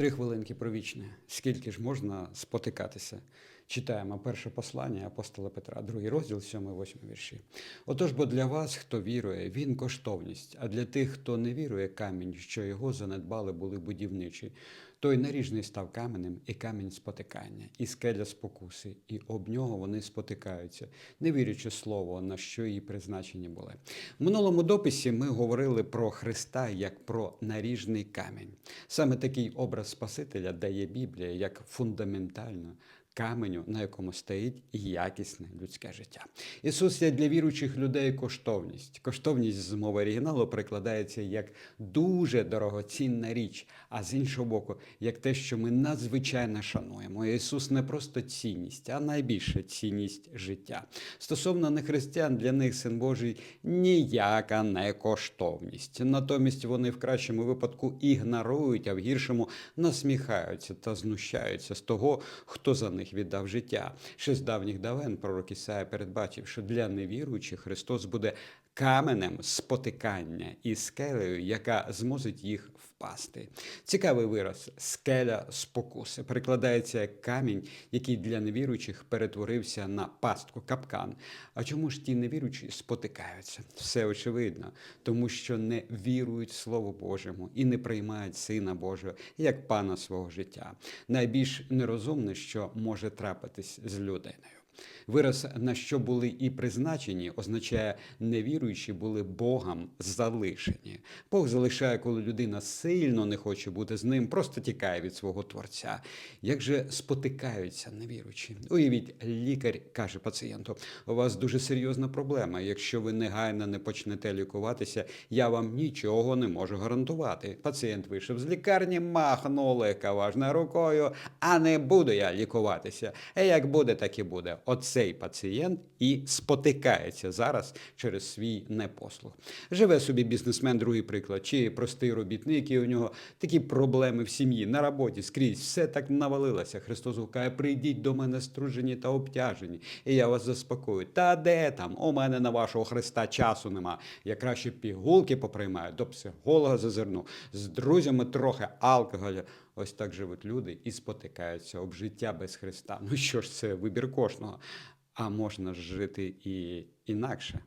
Три хвилинки про вічне. Скільки ж можна спотикатися? Читаємо перше послання апостола Петра, другий розділ, 7-8 вірші. Отож, бо для вас, хто вірує, він коштовність, а для тих, хто не вірує, камінь, що його занедбали, були будівничі. Той наріжний став каменем, і камінь спотикання, і скеля спокуси, і об нього вони спотикаються, не вірячи слово, на що її призначені були. В минулому дописі ми говорили про Христа як про наріжний камінь. Саме такий образ Спасителя дає Біблія як фундаментально каменю, на якому стоїть якісне людське життя. Ісус є для віруючих людей коштовність. Коштовність з мови оригіналу перекладається як дуже дорогоцінна річ, а з іншого боку, як те, що ми надзвичайно шануємо. Ісус не просто цінність, а найбільша цінність життя. Стосовно нехристиян, для них син Божий ніяка не коштовність. Натомість вони в кращому випадку ігнорують, а в гіршому насміхаються та знущаються з того, хто за них віддав життя. Ще з давніх давен пророк Ісая передбачив, що для невіруючих Христос буде каменем спотикання і скелею, яка змусить їх впасти. Цікавий вираз скеля спокуси перекладається як камінь, який для невіруючих перетворився на пастку капкан. А чому ж ті невіруючі спотикаються? Все очевидно, тому що не вірують Слову Божому і не приймають Сина Божого як пана свого життя. Найбільш нерозумне, що може трапитись з людиною. Вираз, на що були і призначені, означає невіруючі були Богом залишені. Бог залишає, коли людина сильно не хоче бути з ним, просто тікає від свого творця. Як же спотикаються невіруючі? Уявіть, лікар каже пацієнту: у вас дуже серйозна проблема. Якщо ви негайно не почнете лікуватися, я вам нічого не можу гарантувати. Пацієнт вийшов з лікарні, махнули каважною рукою, а не буду я лікуватися. Як буде, так і буде. Оцей пацієнт і спотикається зараз через свій непослух. Живе собі бізнесмен, другий приклад, чи простий робітник, і у нього такі проблеми в сім'ї, на роботі, скрізь, все так навалилося. Христос гукає, прийдіть до мене стружені та обтяжені, і я вас заспокою. Та де там? У мене на вашого Христа часу нема. Я краще пігулки поприймаю, до психолога зазирну, з друзями трохи алкоголю. Ось так живуть люди і спотикаються об життя без Христа. Ну що ж, це вибір кожного. А можна жити і інакше.